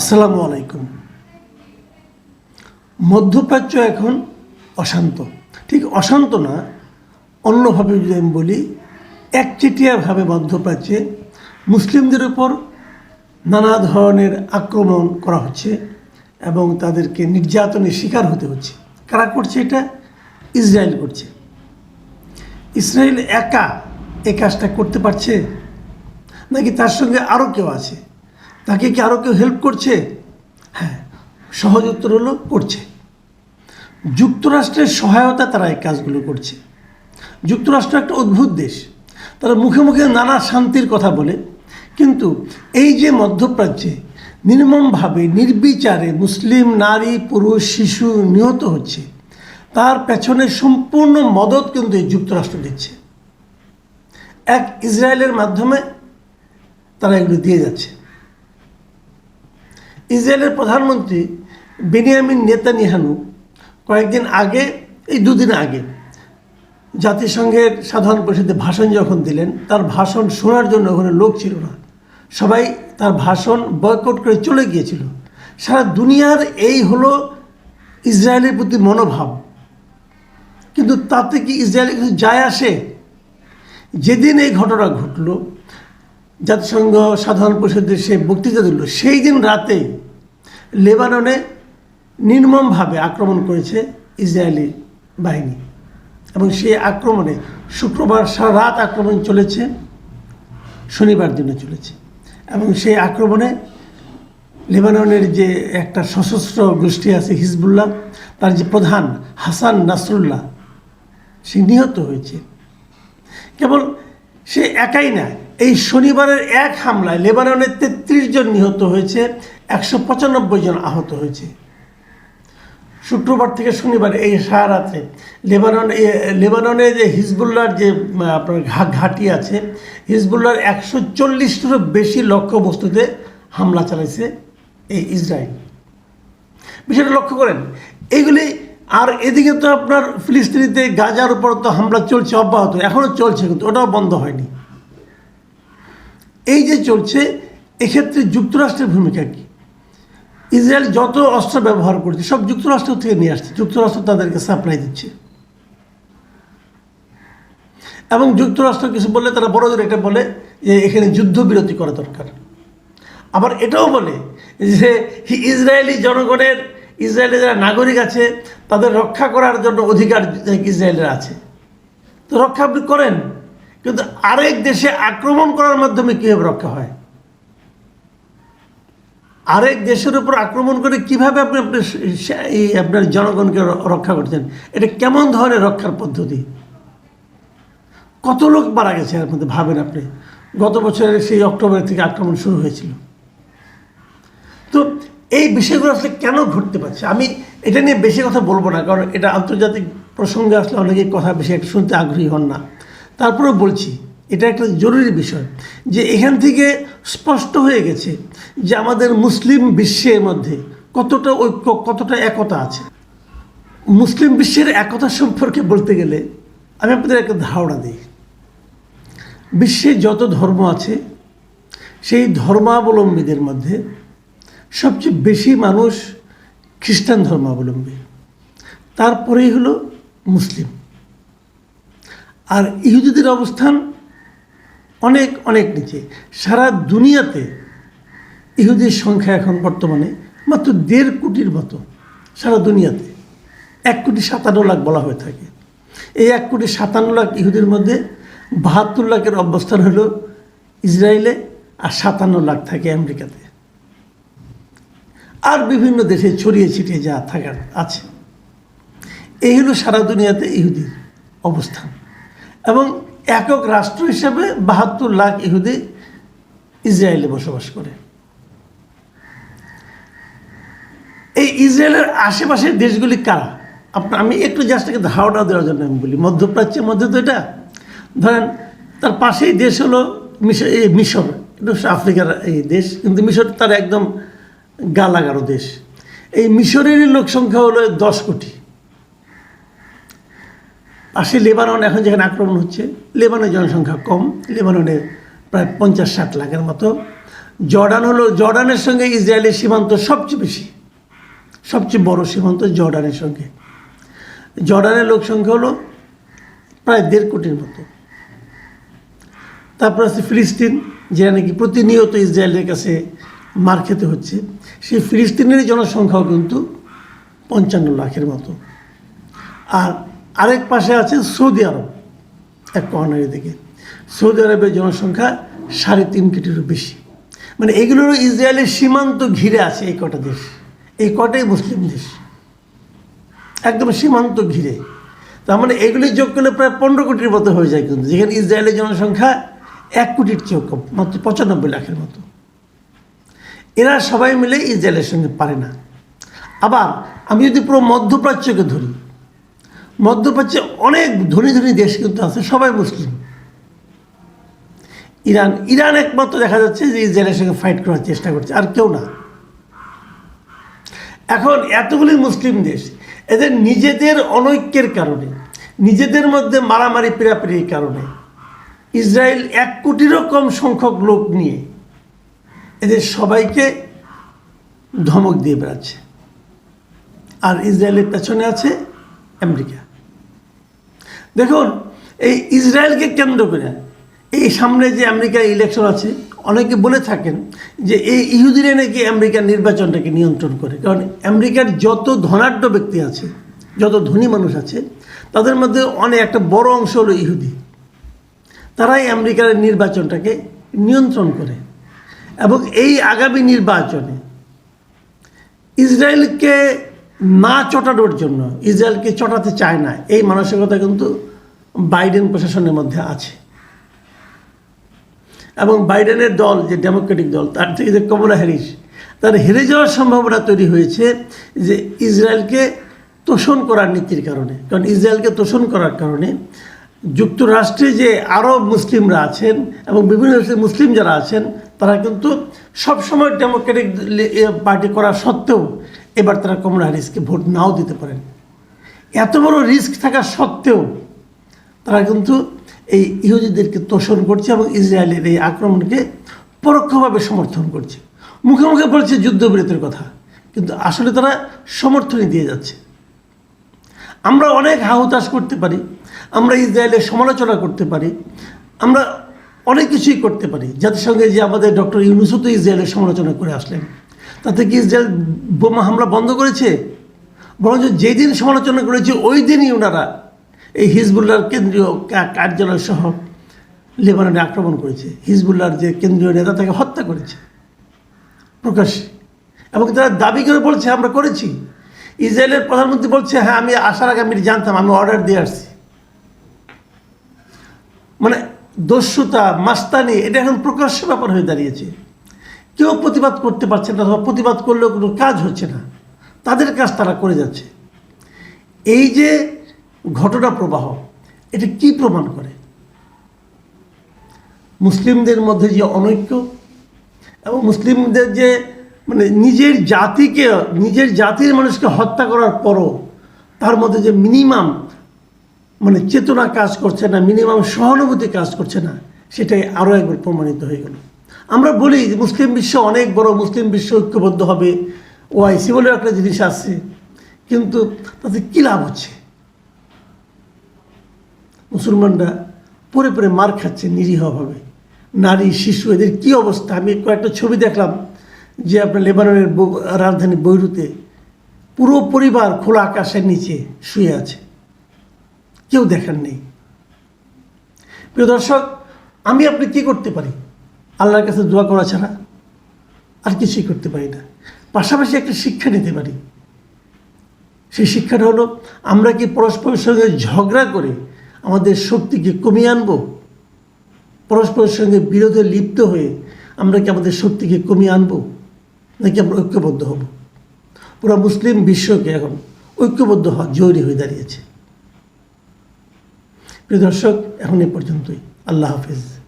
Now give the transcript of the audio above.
আসসালামু আলাইকুম। মধ্যপ্রাচ্য এখন অশান্ত। ঠিক অশান্ত না, অন্যভাবে যদি আমি বলি, একচেটিয়াভাবে মধ্যপ্রাচ্যে মুসলিমদের উপর নানা ধরনের আক্রমণ করা হচ্ছে এবং তাদেরকে নির্যাতনের শিকার হতে হচ্ছে। কারা করছে এটা? ইসরায়েল করছে। ইসরায়েল একা এই কাজটা করতে পারছে? নাকি তার সঙ্গে আরও কেউ আছে? তাকে কি আরও কেউ হেল্প করছে? হ্যাঁ সহজ উত্তর হলো করছে। যুক্তরাষ্ট্রের সহায়তা তারা এই কাজগুলো করছে। যুক্তরাষ্ট্র একটা অদ্ভুত দেশ। তারা মুখে মুখে নানা শান্তির কথা বলে, কিন্তু এই যে মধ্যপ্রাচ্যে নির্মমভাবে নির্বিচারে মুসলিম, নারী, পুরুষ, শিশু নিহত হচ্ছে, তার পেছনে সম্পূর্ণ মদত কিন্তু এই যুক্তরাষ্ট্র দিচ্ছে। এক ইসরায়েলের মাধ্যমে তারা এগুলো দিয়ে যাচ্ছে। ইসরায়েলের প্রধানমন্ত্রী বেনিয়ামিন নেতানিয়ানু কয়েকদিন আগে, এই দুদিন আগে, জাতিসংঘের সাধারণ পরিষদে ভাষণ যখন দিলেন, তার ভাষণ শোনার জন্য ওখানে লোক ছিল না। সবাই তার ভাষণ বয়কট করে চলে গিয়েছিল। সারা দুনিয়ার এই হলো ইসরায়েলের প্রতি মনোভাব। কিন্তু তাতে কি ইসরায়েলের কিছু যায় আসে? যেদিন এই ঘটনা ঘটলো জাতিসংঘ সাধারণ পরিষদের সে বক্তৃতা দিল। সেই দিন রাতে লেবাননে নির্মমভাবে আক্রমণ করেছে ইসরায়েলি বাহিনী। এবং সেই আক্রমণে শুক্রবার সারা রাত আক্রমণ চলেছে, শনিবার দিনে চলেছে। এবং সেই আক্রমণে লেবাননের যে একটা সশস্ত্র গোষ্ঠী আছে হিজবুল্লাহ, তার যে প্রধান হাসান নাসরুল্লাহ, সে নিহত হয়েছে। কেবল সে একাই না এই শনিবারের এক হামলায় লেবাননে তেত্রিশ জন নিহত হয়েছে, একশো পঁচানব্বই জন আহত হয়েছে। শুক্রবার থেকে শনিবার এই সারা রাত্রে লেবানন লেবাননে যে হিজবুল্লার যে আপনার ঘা- ঘাঁটি আছে হিজবুল্লার একশো চল্লিশটিরও বেশি লক্ষ্যবস্তুতে হামলা চালাইছে এই ইসরায়েল। বিষয়টা লক্ষ্য করেন, এইগুলি আর এদিকে তো আপনার ফিলিস্তিনিতে গাজার উপর তো হামলা চলছে, অব্যাহত এখনও চলছে কিন্তু, ওটাও বন্ধ হয়নি। এই যে চলছে, এক্ষেত্রে যুক্তরাষ্ট্রের ভূমিকা কী? ইসরায়েল যত অস্ত্র ব্যবহার করছে, সব যুক্তরাষ্ট্র থেকে নিয়ে আসছে। যুক্তরাষ্ট্র তাদেরকে সাপ্লাই দিচ্ছে। এবং যুক্তরাষ্ট্র কিছু বললে, তারা বড়দের এটা বলে যে, এখানে যুদ্ধবিরতি করা দরকার। আবার এটাও বলে যে, ইসরায়েলি জনগণের ইসরায়েলের যারা নাগরিক আছে, তাদের রক্ষা করার জন্য অধিকার ইসরায়েলের আছে। তো রক্ষা করেন। কিন্তু আরেক দেশে আক্রমণ করার মাধ্যমে কীভাবে রক্ষা হয়? আরেক দেশের উপর আক্রমণ করে কীভাবে আপনি আপনার এই আপনার জনগণকে রক্ষা করছেন? এটা কেমন ধরনের রক্ষার পদ্ধতি? কত লোক মারা গেছে এর মধ্যে ভাবেন আপনি? গত বছরের সেই অক্টোবর থেকে আক্রমণ শুরু হয়েছিল। তো এই বিষয়গুলো আসলে কেন ঘটতে পারছে? আমি এটা নিয়ে বেশি কথা বলব না, কারণ এটা আন্তর্জাতিক প্রসঙ্গে আসলে অনেকেই কথা বেশি শুনতে আগ্রহী হন না। তারপরেও বলছি, এটা একটা জরুরি বিষয়, যে এখান থেকে স্পষ্ট হয়ে গেছে যে আমাদের মুসলিম বিশ্বের মধ্যে কতটা ঐক্য, কতটা একতা আছে। মুসলিম বিশ্বের একতা সম্পর্কে বলতে গেলে আমি আপনাদের একটা ধারণা দিই। বিশ্বে যত ধর্ম আছে, সেই ধর্মাবলম্বীদের মধ্যে সবচেয়ে বেশি মানুষ খ্রিস্টান ধর্মাবলম্বী। তারপরেই হলো মুসলিম। আর ইহুদিদের অবস্থান অনেক অনেক নিচে। সারা দুনিয়াতে ইহুদির সংখ্যা এখন বর্তমানে মাত্র দেড় কোটির মতো, সারা দুনিয়াতে। এক কোটি সাতান্ন লাখ বলা হয়ে থাকে। এই এক কোটি সাতান্ন লাখ ইহুদির মধ্যে বাহাত্তর লাখের অবস্থান হলো ইসরায়েলে আর সাতান্ন লাখ থাকে আমেরিকাতে। আর বিভিন্ন দেশে ছড়িয়ে ছিটিয়ে যা থাকার আছে। এই হলো সারা দুনিয়াতে ইহুদির অবস্থান। এবং একক রাষ্ট্র হিসেবে বাহাত্তর লাখ ইহুদি ইসরায়েলে বসবাস করে। এই ইসরায়েলের আশেপাশের দেশগুলি কারা? আপনার আমি একটু জাস্ট থেকে ধারণা দেওয়ার জন্য আমি বলি, মধ্যপ্রাচ্যের মধ্যে তো এটা? ধরেন, তার পাশেই দেশ হলো মিশর, এটা হচ্ছে আফ্রিকার এই দেশ, কিন্তু মিশর তার একদম গালাগারো দেশ। এই মিশরেরই লোক সংখ্যা হলো দশ কোটি। পাশে লেবানন এখন যেখানে আক্রমণ হচ্ছে, লেবাননের জনসংখ্যা কম, লেবাননে প্রায় পঞ্চাশ ষাট লাখের মতো। জর্ডান হলো, জর্ডানের সঙ্গে ইসরায়েলের সীমান্ত সবচেয়ে বেশি, সবচেয়ে বড় সীমান্ত জর্ডানের সঙ্গে। জর্ডানের লোক সংখ্যা হলো প্রায় দেড় কোটির মতো। তারপর আছে ফিলিস্তিন যেটা নাকি প্রতিনিয়ত ইসরায়েলের কাছে মার খেতে হচ্ছে। সেই ফিলিস্তিনের জনসংখ্যাও কিন্তু পঞ্চান্ন লাখের মতো। আর আরেক পাশে আছে সৌদি আরব, এক কর্নারের দিকে। সৌদি আরবের জনসংখ্যা সাড়ে তিন কোটিরও বেশি। মানে এগুলোর ইসরায়েলের সীমান্ত ঘিরে আছে এই কটা দেশ। এই কটাই মুসলিম দেশ। একদম সীমান্ত ঘিরে। তার মানে এগুলি যোগ করলে প্রায় পনেরো কোটির মতো হয়ে যায় কিন্তু, যেখানে ইসরায়েলের জনসংখ্যা এক কোটির চেয়েও কম, মাত্র পঁচানব্বই লাখের মতো। এরা সবাই মিলে ইসরায়েলের সঙ্গে পারে না। আবার আমি যদি পুরো মধ্যপ্রাচ্যকে ধরি মধ্যপ্রাচ্যে অনেক ধনী ধনী দেশ কিন্তু আছে, সবাই মুসলিম। ইরান ইরান একমাত্র দেখা যাচ্ছে যে ইসরায়েলের সঙ্গে ফাইট করার চেষ্টা করছে, আর কেউ না। এখন এতগুলি মুসলিম দেশ, এদের নিজেদের অনৈক্যের কারণে, নিজেদের মধ্যে মারামারি, পিড়াপিড়ির কারণে, ইসরায়েল এক কোটিরও কম সংখ্যক লোক নিয়ে এদের সবাইকে ধমক দিয়ে বেড়াচ্ছে। আর ইসরায়েলের পেছনে আছে আমেরিকা। দেখুন, এই ইসরায়েলকে কেন্দ্র করে এই সামনে যে আমেরিকার ইলেকশন আছে, অনেকে বলে থাকেন যে এই ইহুদিরা নাকি আমেরিকার নির্বাচনটাকে নিয়ন্ত্রণ করে। কারণ আমেরিকার যত ধনাঢ্য ব্যক্তি আছে, যত ধনী মানুষ আছে, তাদের মধ্যে অনেক, একটা বড় অংশ হলো ইহুদি। তারাই আমেরিকার নির্বাচনটাকে নিয়ন্ত্রণ করে। এবং এই আগামী নির্বাচনে ইসরায়েলকে না চটানোর জন্য ইসরায়েলকে চটাতে চায় না, এই মানসিকতা কিন্তু বাইডেন প্রশাসনের মধ্যে আছে। এবং বাইডেনের দল, যে ডেমোক্রেটিক দল, তার থেকে যে কমলা হ্যারিস তার হেরে যাওয়ার সম্ভাবনা তৈরি হয়েছে যে ইসরায়েলকে তোষণ করার নীতির কারণে। কারণ ইসরায়েলকে তোষণ করার কারণে যুক্তরাষ্ট্রে যে আরব মুসলিমরা আছেন এবং বিভিন্ন মুসলিম যারা আছেন, তারা কিন্তু সবসময় ডেমোক্রেটিক পার্টি করা সত্ত্বেও এবার তারা কমলা হ্যারিসকে ভোট নাও দিতে পারেন। এত বড় রিস্ক থাকা সত্ত্বেও তারা কিন্তু এই ইহুদিদেরকে তোষণ করছে এবং ইসরায়েলের এই আক্রমণকে পরোক্ষভাবে সমর্থন করছে। মুখে মুখে বলছে যুদ্ধবিরতির কথা, কিন্তু আসলে তারা সমর্থনই দিয়ে যাচ্ছে। আমরা অনেক হাহুতাশ করতে পারি, আমরা ইসরায়েলের সমালোচনা করতে পারি, আমরা অনেক কিছুই করতে পারি। জাতিসংঘে যে আমাদের ডক্টর ইউনুসও তো ইসরায়েলের সমালোচনা করে আসলেন। তাতে কি ইসরায়েল বোমা হামলা বন্ধ করেছে? বরঞ্চ যেদিন সমালোচনা করেছে, ওই দিনই ওনারা এই হিজবুল্লাহর কেন্দ্রীয় কার্যালয় সহ লেবাননে আক্রমণ করেছে। হিজবুল্লাহর যে কেন্দ্রীয় নেতা তাকে হত্যা করেছে। প্রকাশ্যে এবং তারা দাবি করে বলছে, আমরা করেছি। ইসরায়েলের প্রধানমন্ত্রী বলছে হ্যাঁ আমি আসার আগে আমি জানতাম, আমি অর্ডার দিয়ে আসছি। মানে দস্যুতা, মাস্তানি, এটা এখন প্রকাশ্য ব্যাপার হয়ে দাঁড়িয়েছে। কেউ প্রতিবাদ করতে পারছে না, অথবা প্রতিবাদ করলেও কোনো কাজ হচ্ছে না। তাদের কাজ তারা করে যাচ্ছে। এই যে ঘটনা প্রবাহ, এটা কি প্রমাণ করে? মুসলিমদের মধ্যে যে অনৈক্য এবং মুসলিমদের যে মানে নিজের জাতিকে, নিজের জাতির মানুষকে হত্যা করার পরও তার মধ্যে যে মিনিমাম মানে চেতনা কাজ করছে না, মিনিমাম সহানুভূতি কাজ করছে না, সেটাই আরও একবার প্রমাণিত হয়ে গেল। আমরা বলি যে মুসলিম বিশ্ব অনেক বড়, মুসলিম বিশ্ব ঐক্যবদ্ধ হবে। ওআইসি বলেও একটা জিনিস আছে, কিন্তু তাতে কী লাভ হচ্ছে? মুসলমানরা পরে পরে মার খাচ্ছে নিরীহভাবে। নারী, শিশু, এদের কী অবস্থা? আমি কয়েকটা ছবি দেখলাম যে আপনার লেবাননের রাজধানী বৈরুতে পুরো পরিবার খোলা আকাশের নিচে শুয়ে আছে। কেউ দেখার নেই। প্রিয় দর্শক, আমি আপনি কি করতে পারি? আল্লাহর কাছে দোয়া করা ছাড়া আর কিছুই করতে পারি না। পাশাপাশি একটা শিক্ষা নিতে পারি। সেই শিক্ষাটা হলো, আমরা কি পরস্পরের সঙ্গে ঝগড়া করে আমাদের শক্তিকে কমিয়ে আনব? পরস্পরের সঙ্গে বিরোধে লিপ্ত হয়ে আমরা কি আমাদের শক্তিকে কমিয়ে আনব? নাকি আমরা ঐক্যবদ্ধ হব? পুরো মুসলিম বিশ্বকে এখন ঐক্যবদ্ধ হওয়া জরুরি হয়ে দাঁড়িয়েছে। প্রিয় দর্শক, এখন এ পর্যন্তই। আল্লাহ হাফিজ।